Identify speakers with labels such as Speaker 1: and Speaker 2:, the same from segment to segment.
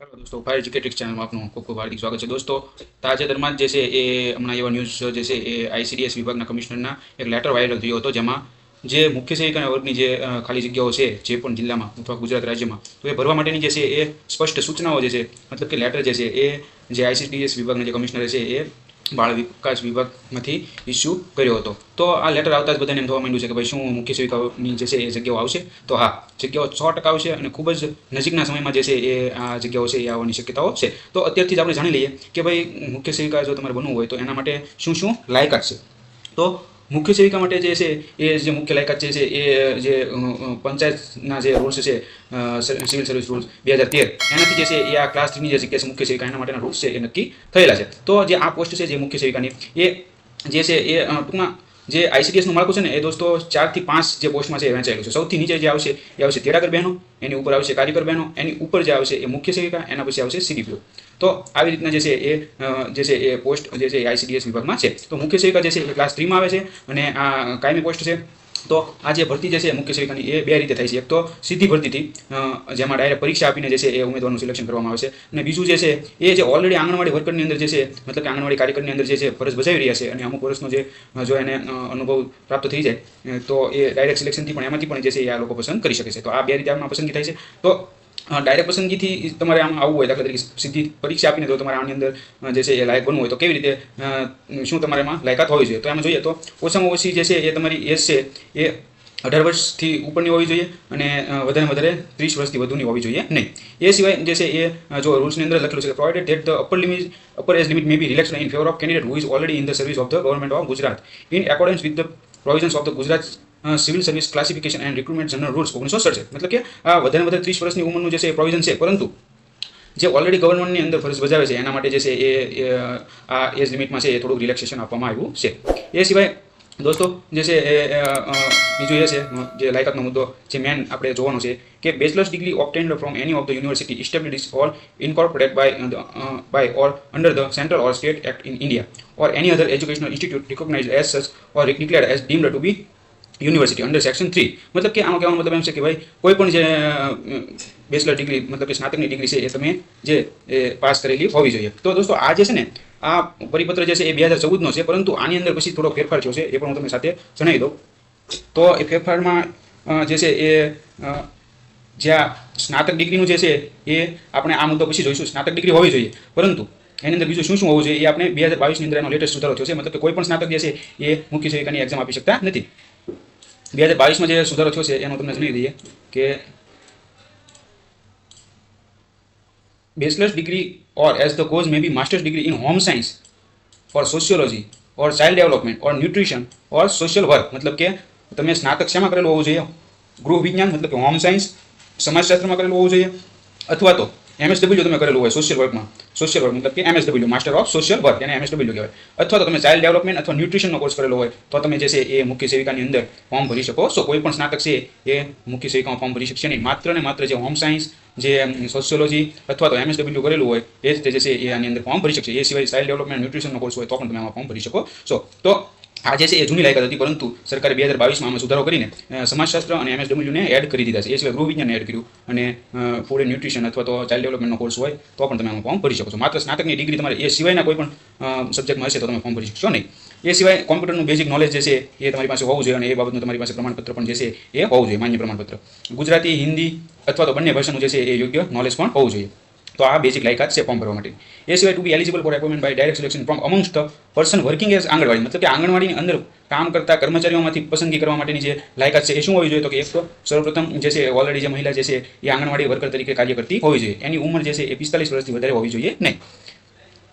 Speaker 1: Hello દોસ્તો, fire educated ચેનલમાં આપનું ખૂબ ખૂબ હાર્દિક સ્વાગત છે. દોસ્તો, તાજેતરમાં જે છે એ હમણાં એવા ન્યૂઝ જે છે એ આઈસીડીએસ વિભાગના કમિશનરના એક લેટર વાયરલ થયો હતો, જેમાં જે મુખ્ય સેવિકાના વર્ગની જે ખાલી જગ્યાઓ છે, જે પણ જિલ્લામાં અથવા ગુજરાત રાજ્યમાં, તો એ ભરવા માટેની જે છે એ સ્પષ્ટ સૂચનાઓ જે છે, મતલબ કે લેટર જે છે એ જે આઈસીડીએસ વિભાગના જે કમિશનર છે એ બાળ વિકાસ વિભાગમાંથી ઇસ્યુ કર્યો હતો. તો આ લેટર આવતા જ બધાને એમ થવા માંડ્યું છે કે ભાઈ શું મુખ્ય સેવિકાની જે છે એ જગ્યાઓ આવશે? તો હા, જગ્યાઓ સો ટકા આવશે અને ખૂબ જ નજીકના સમયમાં જે છે એ આ જગ્યાઓ છે એ આવવાની શક્યતાઓ છે. તો અત્યારથી જ આપણે જાણી લઈએ કે ભાઈ મુખ્ય સેવિકા જો તમારે બનવું હોય તો એના માટે શું શું લાયકાત છે? તો મુખ્ય સેવિકા માટે જે છે, એ જે મુખ્ય લાયકાત છે એ, જે પંચાયતના જે રૂલ્સ છે સિવિલ સર્વિસ રૂલ્સ બે હજાર તેર. એનાથી જે છે, એ આ ક્લાસ થ્રીની જે જગ્યા છે, મુખ્ય સેવિકા, એના માટેના રૂલ્સ છે, એ નક્કી થયેલા છે. તો જે આ પોસ્ટ છે, જે મુખ્ય સેવિકાની, એ જે છે, એ ટૂંકમાં જે આઈસીડીએસનું માળખું છે ને, એ દોસ્તો ચારથી પાંચ જે પોસ્ટમાં છે, એ વહેંચાયેલું છે. સૌથી નીચે જે આવશે, એ આવશે તેડાગર બહેનો, એની ઉપર આવશે કારીગર બહેનો, એની ઉપર જે આવશે એ મુખ્ય સેવિકા, એના પછી આવશે સીડીપીઓ. તો આવી રીતના જે છે એ જે છે એ પોસ્ટ, જે છે એ આઈસીડીએસ વિભાગમાં છે. તો મુખ્ય સેવિકા જે છે એ ક્લાસ થ્રીમાં આવે છે અને આ કાયમી પોસ્ટ છે તો આ જે ભરતી જે છે મુખ્ય સેવિકાની એ બે રીતે થાય છે. એક તો સીધી ભરતીથી જેમાં ડાયરેક્ટ પરીક્ષા આપીને જે છે એ ઉમેદવારનું સિલેક્શન કરવામાં આવે છે. અને બીજું જે છે એ જે ઓલરેડી આંગણવાડી વર્કરની અંદર જે છે, મતલબ કે આંગણવાડી કાર્યકરની અંદર જે છે ફરજ બજાવી રહ્યા છે અને અમુક વર્ષનો જે જો એને અનુભવ પ્રાપ્ત થઈ જાય તો એ ડાયરેક્ટ સિલેક્શનથી પણ એમાંથી પણ જે છે એ આ લોકો પસંદ કરી શકે છે. તો આ બે રીતે આમાં પસંદગી થાય છે. તો ડાયરેક્ટ પસંદગીથી તમારે આમ આવવું હોય, દાખલા તરીકે સીધી પરીક્ષા આપીને તો તમારે આની અંદર જે છે એ લાયક બનવું હોય, તો કેવી રીતે શું તમારે એમાં લાયકાત હોવી જોઈએ? તો એમાં જોઈએ તો, ઓછામાં ઓછી જે છે એ તમારી એજ છે એ અઢાર વર્ષથી ઉપરની હોવી જોઈએ અને વધારે વધારે ત્રીસ વર્ષથી વધુની હોવી જોઈએ નહીં. એ સિવાય જે છે એ જો રૂલ્સની અંદર લખેલું છે provided that the upper limit upper age limit may be relax in favour of candidate who is already in the service of the government of Gujarat in accordance with the provisions of the Gujarat civil service classification and recruitment general rules ઓગણીસો સડસઠ. મતલબ કે વધારે વધારે ત્રીસ વર્ષની ઉંમરનું જે છે એ પ્રોવિઝન છે. પરંતુ, જે ઓલરેડી ગવર્મેન્ટની અંદર ફરજ બજાવે છે, એના માટે જે છે એ આ એજ લિમિટમાં છે એ થોડુંક રિલેક્સેશન આપવામાં આવ્યું છે. એ સિવાય, દોસ્તો, જે છે એ બીજું એ છે જે લાયકાતનો મુદ્દો, જે મેન આપણે જોવાનો છે, કે bachelors degree obtained from any of the university establish or incorporate by by or under the central or state act in India or any other educational institute recognise as such or declared as deemed to be university under section three મતલબ કે આમાં કહેવાનો મતલબ એમ છે કે ભાઈ કોઈ પણ જે બેચલર ડિગ્રી મતલબ કે સ્નાતકની ડિગ્રી છે એ તમે જે પાસ કરેલી હોવી જોઈએ. તો દોસ્તો, આ જે છે ને, આ પરિપત્ર જે છે એ બે હજાર ચૌદનો છે, પરંતુ આની અંદર પછી થોડો ફેરફાર થયો છે, એ પણ હું તમને સાથે જણાવી દઉં. તો એ ફેરફારમાં જે છે એ જ્યાં સ્નાતક ડિગ્રીનું જે છે એ, આપણે આ મુદ્દો પછી જોઈશું. સ્નાતક ડિગ્રી હોવી જોઈએ. પરંતુ એની અંદર બીજું શું શું હોવું જોઈએ એ આપણે બે હજાર બાવીસની અંદર એનો લેટેસ્ટ સુધારો થયો છે. મતલબ કે કોઈ પણ સ્નાતક જે છે એ મુખ્ય સેવિકાની એક્ઝામ આપી શકતા નથી. બે હજાર બાવીસમાં જે સુધારો થયો છે, એનો તમને જણાવી દઈએ કે bachelors degree or as the cause may be masters degree in home science or sociology or child development or nutrition or social work મતલબ કે તમે સ્નાતક શેમાં કરેલું હોવું જોઈએ? ગૃહ વિજ્ઞાન, મતલબ કે હોમ સાયન્સ સમાજશાસ્ત્રમાં કરેલું હોવું જોઈએ? અથવા તો એમએસડબલ્યુ તમે કરેલું હોય સોશિયલ વર્કમાં સોશિયલ વર્ક મતલબ કે MSW master of social work એને એમએસડબલ્યુ કહેવાય. અથવા તો તમે ચાઇલ્ડ ડેવલપમેન્ટ અથવા ન્યુટ્રિશનનો કોર્સ કરેલો હોય, તો તમે જે છે એ મુખ્ય સેવિકાની અંદર ફોર્મ ભરી શકો. છો કોઈ પણ સ્નાતક છે એ મુખ્ય સેવિકામાં ફોર્મ ભરી શકશે નહીં. માત્ર ને માત્ર જે હોમ સાયન્સ જે સોશિયોલોજી અથવા તો એમએસડબલ્યુ કરેલું હોય, એ જ જે છે એ આની અંદર ફોર્મ ભરી શકશે. એ સિવાય ચાઇલ્ડ ડેવલપમેન્ટ ન્યુટ્રિશનનો કોર્સ હોય, તો પણ તમે આમાં ફોર્મ ભરી શકો. છો તો આ જે છે એ જૂની લાયકાત હતી, પરંતુ સરકારે બે હજાર બાવીસમાં આમાં સુધારો કરીને સમાજશાસ્ત્ર અને એમએસડબલ્યુને એડ કરી દીધા છે. એ સિવાય ગૃહવિજ્ઞાનને એડ કર્યું અને ફૂડ એન્ડ ન્યુટ્રિશન અથવા તો ચાઇલ્ડ ડેવલપમેન્ટનો કોર્સ હોય, તો પણ તમે આમાં ફોર્મ ભરી શકો છો. માત્ર સ્નાતકની ડિગ્રી તમારે એ સિવાયના કોઈ પણ સબ્જેક્ટમાં હશે તો તમે ફોર્મ ભરી શકશો નહીં. એ સિવાય કોમ્પ્યુટરનું બેઝિક નોલેજ જે છે એ તમારી પાસે હોવું જોઈએ અને એ બાબતનું તમારી પાસે પ્રમાણપત્ર પણ જે છે એ હોવું જોઈએ, માન્ય પ્રમાણપત્ર. ગુજરાતી, હિન્દી અથવા તો બંને ભાષાનું જે છે એ યોગ્ય નોલેજ પણ હોવું જોઈએ. તો આ બેઝિક લાયકાત છે ફોર્મ ભરવા માટે. એ સિવાય to be eligible for appointment by direct selection from amongst the person working as anganwadi, મતલબ કે આંગણવાડીની અંદર કામ કરતા કર્મચારીઓમાંથી પસંદગી કરવા માટેની જે લાયકાત છે એ શું હોવી જોઈએ? તો કે એક તો સર્વપ્રથમ જે છે ઓલરેડી જે મહિલા જે છે એ આંગણવાડી વર્કર તરીકે કાર્ય કરતી હોવી જોઈએ. એની ઉંમર જે છે એ પિસ્તાલીસ વર્ષથી વધારે હોવી જોઈએ નહીં.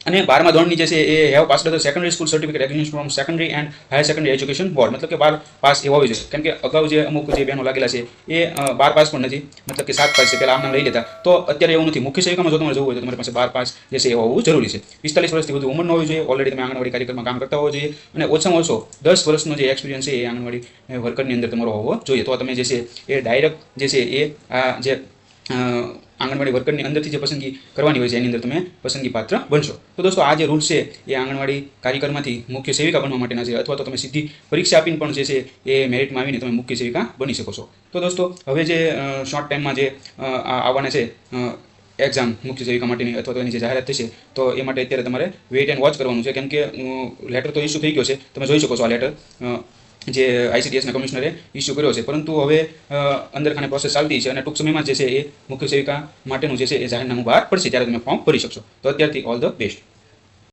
Speaker 1: અને બારમા ધોરણની જે છે એ have pass the secondary school certificate regulation from secondary and higher secondary education board મતલબ કે બાર પાસ એવા હોવી જોઈએ કેમ કે અગાઉ જે અમુક જે બહેનો લાગેલા છે એ બાર પાસ પણ નથી. મતલબ કે સાત પાસ છે. પહેલાં આમના લઈ લેતા. તો અત્યારે એવું નથી. મુખ્ય સેવિકામાં જો તમારે જવું હોય તો તમારી પાસે બાર પાસ જે છે એ હોવું જરૂરી છે. પિસ્તાલીસ વર્ષથી વધુ ઉંમર ન હોવી જોઈએ. ઓલરેડી તમે આંગણવાડી કાર્યક્રમમાં કામ કરતા હોવો જોઈએ. અને ઓછામાં ઓછો દસ વર્ષનો જે એક્સપિરિયન્સ છે એ આંગણવાડી વર્કરની અંદર તમારો હોવો જોઈએ. તો તમે જે છે એ ડાયરેક્ટ જે છે એ આ જે આંગણવાડી વર્કરની અંદરથી જે પસંદગી કરવાની હોય છે, એની અંદર તમે પસંદગી પાત્ર બનશો. તો દોસ્તો, આ જે રૂલ્સ છે, એ આંગણવાડી કાર્યકરમાંથી મુખ્ય સેવિકા બનવા માટેના છે, અથવા તો તમે સીધી પરીક્ષા આપીને પણ જે છે, એ મેરિટમાં આવીને તમે મુખ્ય સેવિકા બની શકો છો. તો દોસ્તો, હવે જે શોર્ટ ટાઈમમાં જે આવવાના છે એક્ઝામ મુખ્ય સેવિકા માટેની અથવા તો એની જે જાહેરાત થશે, તો એ માટે અત્યારે તમારે વેઇટ એન્ડ વોચ કરવાનું છે. કેમ કે લેટર તો ઇસ્યુ થઈ ગયો છે. તમે જોઈ શકો છો આ લેટર જે આઈસીડીએસના કમિશનરે ઇસ્યુ કર્યો છે. પરંતુ હવે અંદરખાને અંદર ખાને પ્રોસેસ ચાલતી છે અને ટૂંક સમયમાં જે છે એ મુખ્ય સેવિકા માટેનું જે છે એ જાહેરનામું બહાર પડશે. ત્યારે તમે ફોર્મ ભરી શકશો. તો અત્યારથી ઓલ ધ બેસ્ટ